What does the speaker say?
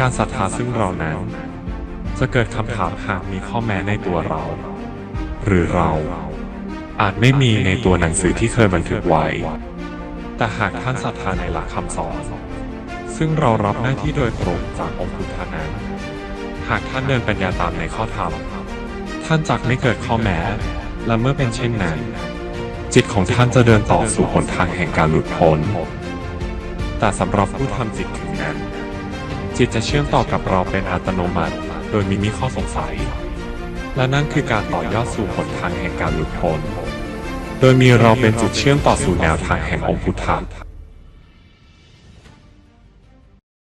การศรัทธาซึ่งเรานั้น จะเกิดคำถามหากมีข้อแม้ในตัวเรา หรือเราอาจไม่มีในตัวหนังสือที่เคยบันทึกไว้ แต่หากท่านศรัทธาในหลักคำสอน ซึ่งเรารับหน้าที่โดยตรงจากองค์พุทธานั้น หากท่านเดินปัญญาตามในข้อธรรม ท่านจักไม่เกิดข้อแม้ และเมื่อเป็นเช่นนั้น จิตของท่านจะเดินต่อสู่หนทางแห่งการหลุดพ้น แต่สำหรับผู้ทำจิตถึงนั้น จิตจะเชื่อมต่อกับเราเป็นอัตโนมัติ โดยมีมีข้อสงสัย และนั่นคือการต่อยอดสู่หนทางแห่งการหลุดพ้น โดยมีเราเป็นจุดเชื่อมต่อสู่แนวทางแห่งองค์พุทธะ